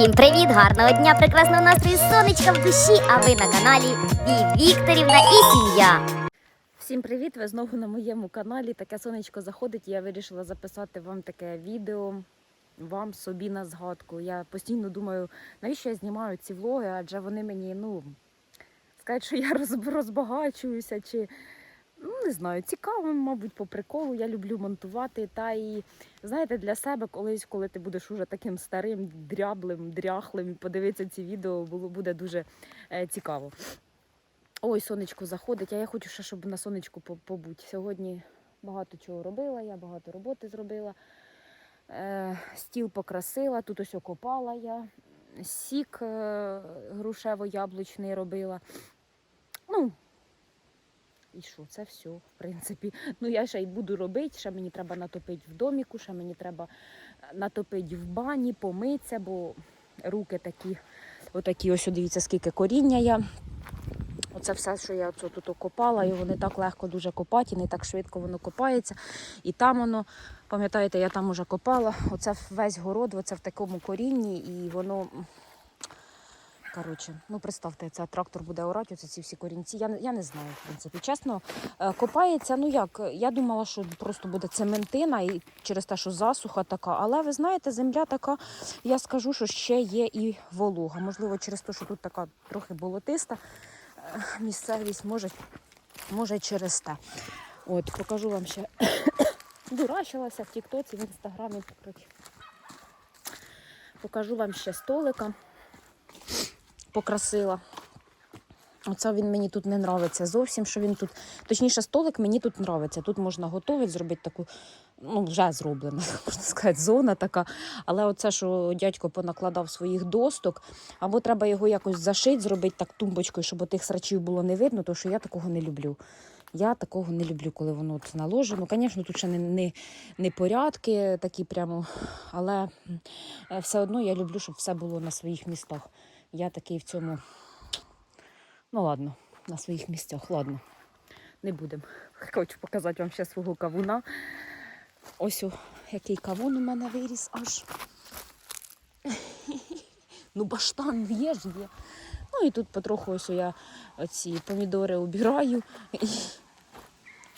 Всім привіт, гарного дня, прекрасного настрою, сонечка в душі, а ви на каналі Ві Вікторівна і сім'я. Всім привіт! Ви знову на моєму каналі. Таке сонечко заходить. і Я вирішила записати вам таке відео, вам собі на згадку. Я постійно думаю, навіщо я знімаю ці влоги, адже вони мені, ну, сказати, що я розбагачуюся, чи ну, не знаю, цікаво, мабуть, по приколу. Я люблю монтувати. Та і знаєте, для себе колись, коли ти будеш уже таким старим, дряблим, дряхлим, і подивитися ці відео, було буде дуже е, цікаво. Ой, сонечко заходить, а я хочу ще, щоб на сонечку побути. Сьогодні багато чого робила, я багато роботи зробила. Е, стіл покрасила, тут ось окопала я, сік е, грушево-яблучний робила. Ну, і що, це все, в принципі. Ну, я ще й буду робити, ще мені треба натопити в доміку, ще мені треба натопити в бані, помитися, бо руки такі, отакі, ось дивіться, скільки коріння я Оце все, що я оце тут окопала, його не так легко дуже копати, і не так швидко воно копається. І там воно, пам'ятаєте, я там уже копала. Оце весь город, оце в такому корінні, і воно. Коротше, ну представте, це трактор буде орати, оце ці всі корінці. Я, я не знаю, в принципі. Чесно, е, копається, ну як, я думала, що просто буде цементина і через те, що засуха така. Але ви знаєте, земля така, я скажу, що ще є і волога. Можливо, через те, що тут така трохи болотиста е, місцевість, може, може через те. От, покажу вам ще. Дурачилася в Тіктоці, в інстаграмі. Покажу вам ще столика. Покрасила. Оце він мені тут не нравиться зовсім, що він тут. Точніше, столик мені тут нравиться. Тут можна готувати, зробити таку, ну, вже зроблена, можна сказати, зона така. Але оце, що дядько понакладав своїх досток, або треба його якось зашити, зробити так тумбочкою, щоб тих срачів було не видно, тому що я такого не люблю. Я такого не люблю, коли воно от наложено. Звісно, тут ще не, не, не порядки такі прямо, але е, все одно я люблю, щоб все було на своїх містах. Я такий в цьому. Ну ладно, на своїх місцях, ладно. Не будемо. Хочу показати вам ще свого кавуна. Ось о, який кавун у мене виріс аж. Ну, баштан є ж є. Ну і тут потроху ось я оці помідори убираю. І...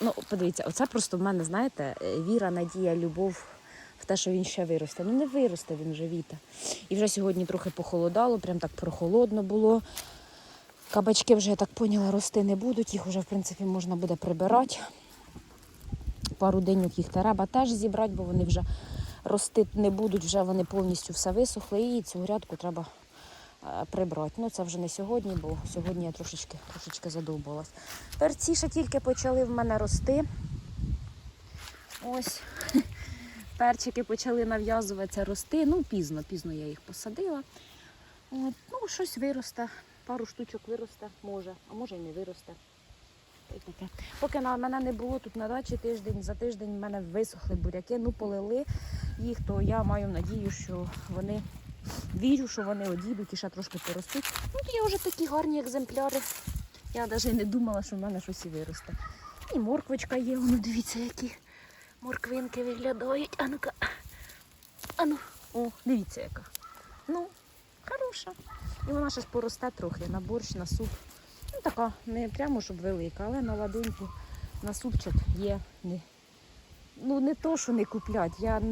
Ну, подивіться, оце просто в мене, знаєте, е, віра, надія, любов те, що він ще виросте. Ну не виросте він вже віта. І вже сьогодні трохи похолодало, прям так прохолодно було. Кабачки вже, я так поняла, рости не будуть, їх вже, в принципі, можна буде прибирати. Пару деньок їх треба теж зібрати, бо вони вже рости не будуть, вже вони повністю все висохли, і цю грядку треба е, прибрати. Ну, це вже не сьогодні, бо сьогодні я трошечки, трошечки задовбалась. Перці ще тільки почали в мене рости. Ось. Перчики почали нав'язуватися рости. Ну, пізно, пізно я їх посадила. От, ну, щось виросте, пару штучок виросте, може, а може і не виросте. Поки на мене не було тут на дачі тиждень, за тиждень в мене висохли буряки, ну полили їх, то я маю надію, що вони вірю, що вони одійдуть і ще трошки поростуть. Ну, є вже такі гарні екземпляри. Я навіть не думала, що в мене щось і виросте. І морквочка є, ну дивіться, які морквинки виглядають. А ну-ка. А ну, о, дивіться яка. Ну, хороша. І вона ще ж поросте трохи на борщ, на суп. Ну, така, не прямо, щоб велика, але на ладуньку, на супчик є. Не, ну, не то, що не куплять. Я,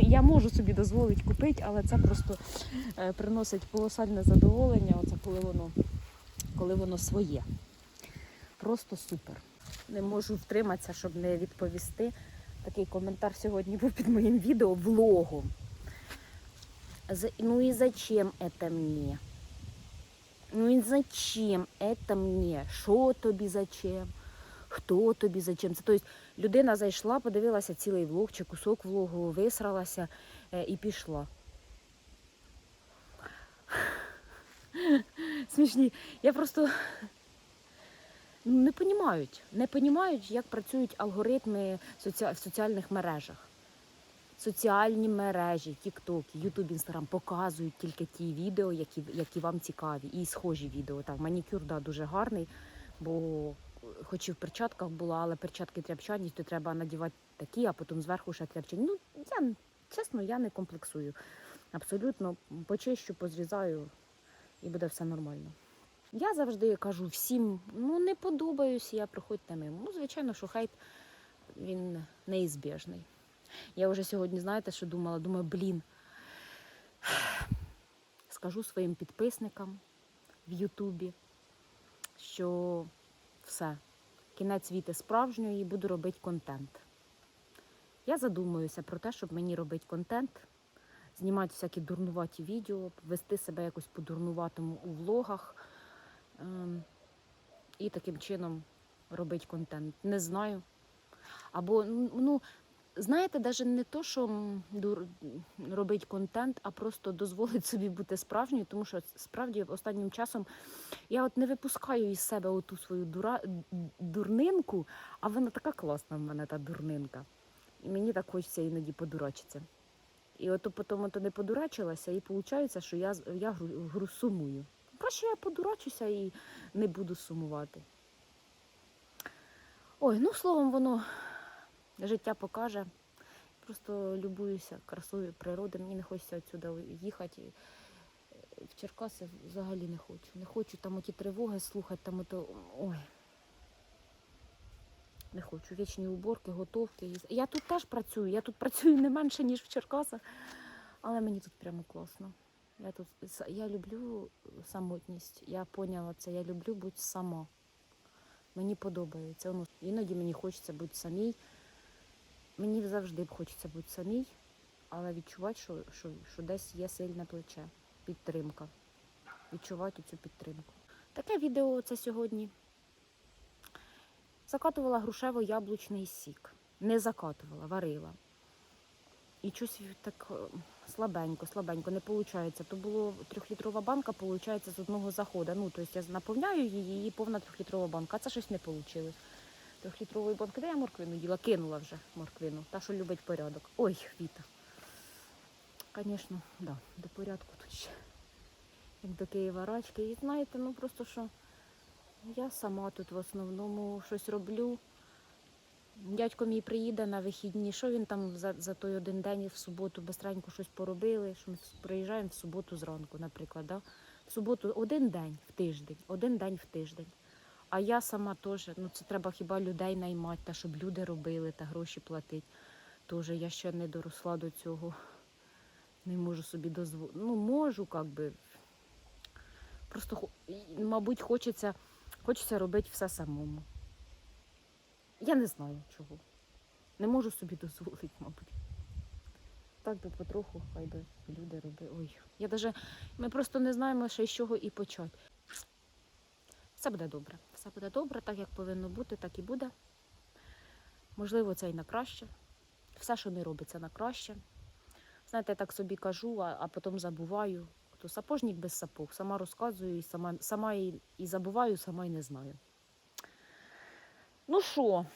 я можу собі дозволити купити, але це просто е, приносить колосальне задоволення, оце коли воно, коли воно своє. Просто супер. Не можу втриматися, щоб не відповісти. Такий коментар сьогодні був під моїм відео влогом. Ну и зачем это мне? Ну і зачем это мне? Що тобі зачем? Хто тобі зачем? Це тобто людина зайшла, подивилася цілий влог чи кусок влогу, висралася е, і пішла. Смішні. Я просто не понімають, не понімають, як працюють алгоритми в соціальних мережах. Соціальні мережі, TikTok, YouTube, Instagram показують тільки ті відео, які, які вам цікаві, і схожі відео. Так, манікюр да, дуже гарний, бо хоч і в перчатках була, але перчатки тряпчані, то треба надівати такі, а потім зверху ще тряпчані. Ну, я чесно, я не комплексую. Абсолютно почищу, позрізаю і буде все нормально. Я завжди кажу всім, ну не подобаюсь, я приходьте мимо. Ну, звичайно, що хейт він неізбіжний. Я вже сьогодні, знаєте, що думала? Думаю, блін, скажу своїм підписникам в Ютубі, що все, кінець віти справжньої, і буду робити контент. Я задумуюся про те, щоб мені робити контент, знімати всякі дурнуваті відео, вести себе якось по-дурнуватому у влогах і таким чином робити контент. Не знаю. Або, ну, знаєте, навіть не то, що робить контент, а просто дозволить собі бути справжньою, тому що справді останнім часом я от не випускаю із себе оту свою дура... дурнинку, а вона така класна в мене, та дурнинка. І мені так хочеться іноді подурачитися. І от потім то не подурачилася, і виходить, що я, я гру, гру сумую. Краще я подурачуся і не буду сумувати. Ой, ну словом, воно життя покаже. Просто любуюся красою природи. Мені не хочеться відсюди їхати. В Черкаси взагалі не хочу. Не хочу там оті тривоги слухати, там ото. Ой. Не хочу. Вічні уборки, готовки. Я тут теж працюю. Я тут працюю не менше, ніж в Черкасах, але мені тут прямо класно. Я тут я люблю самотність. Я поняла це. Я люблю бути сама. Мені подобається. Ну, іноді мені хочеться бути самій. Мені завжди хочеться бути самій, але відчувати, що, що, що десь є сильне плече, підтримка. Відчувати цю підтримку. Таке відео це сьогодні. Закатувала грушево-яблучний сік. Не закатувала, варила. І щось так е, слабенько, слабенько, не виходить. То було трьохлітрова банка, виходить, з одного заходу. Ну, тобто я наповняю її, і повна трьохлітрова банка, а це щось не вийшло. Трьохлітрової банки, де я морквину діла? Кинула вже морквину. Та, що любить порядок. Ой, Віта. Звісно, да, до порядку тут ще. Як до Києва рачки. І знаєте, ну просто що я сама тут в основному щось роблю. Дядько мій приїде на вихідні. Що він там за, за той один день в суботу бистренько щось поробили? Що ми приїжджаємо в суботу зранку, наприклад. Да? В суботу один день в тиждень, один день в тиждень. А я сама теж, ну це треба хіба людей наймати, та щоб люди робили та гроші платити. Тоже я ще не доросла до цього. Не можу собі дозволити. Ну, можу, як би. Просто, мабуть, хочеться, хочеться робити все самому. Я не знаю чого. Не можу собі дозволити, мабуть. Так би потроху, хай би люди робили. Ой, я даже, ми просто не знаємо ще з чого і почати. Все буде добре. Все буде добре, так як повинно бути, так і буде. Можливо, це і на краще. Все, що не робиться на краще. Знаєте, я так собі кажу, а, а потім забуваю. То сапожник без сапог. Сама розказую і сама, сама і, і забуваю, сама і не знаю. Ну що?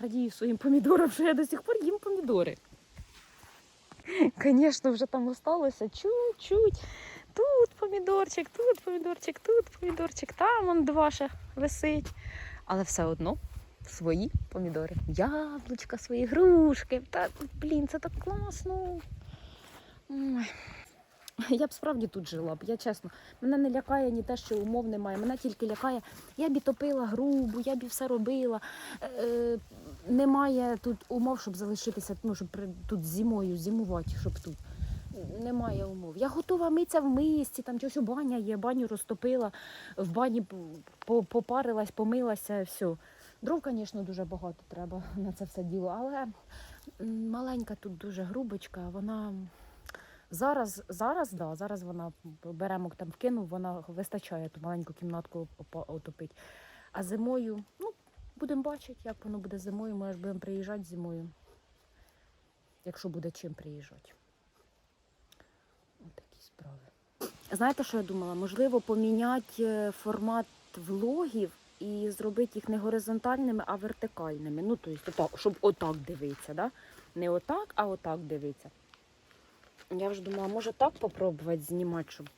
Радію своїм помідорам, що я до сих пор їм помідори. Звісно, вже там осталося чуть-чуть. Тут помідорчик, тут помідорчик, тут помідорчик, там он два ще висить. Але все одно свої помідори. Яблучка, свої грушки. Та, блін, це так класно. Ой. Я б справді тут жила б, я чесно. Мене не лякає ні те, що умов немає. Мене тільки лякає, я б і топила грубу, я б і все робила. Е, немає тут умов, щоб залишитися, ну, щоб тут зимою зимувати, щоб тут. Немає умов. Я готова митися в мисці, там щось у баня є, баню розтопила, в бані попарилась, помилася, все. Дров, звісно, дуже багато треба на це все діло, але маленька тут дуже грубочка, вона зараз, зараз, да, зараз вона беремо там вкинув, вона вистачає ту маленьку кімнатку отопить. А зимою, ну, будемо бачити, як воно буде зимою. Ми аж будемо приїжджати зимою, якщо буде чим приїжджати. Ось такі справи. Знаєте, що я думала? Можливо, поміняти е, формат влогів і зробити їх не горизонтальними, а вертикальними. Ну, тобто, щоб отак дивитися, да? Не отак, а отак дивитися. Я вже думала, може так попробувати знімати, щоб.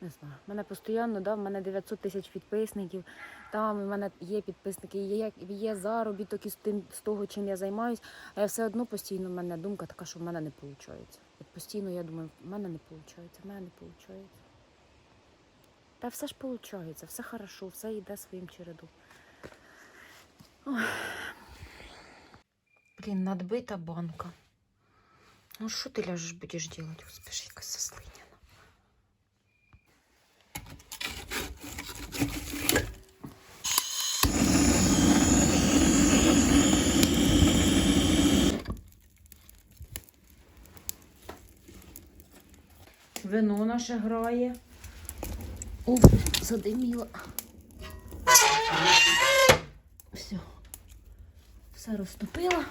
Не знаю. Мене постійно, да, в мене 900 тисяч підписників. Там в мене є підписники, є, є заробіток із тим з того, чим я займаюсь. А я все одно постійно в мене думка така, що в мене не виходить. От постійно я думаю, в мене не виходить, в мене не виходить. Та все ж виходить, все хорошо, все йде своїм чередом. Ой. Блін, надбита банка. Ну що ти ляжеш будеш робити? Господи, якась заслиняна. Вино наше грає. О, задиміло. Все. Все розтопила.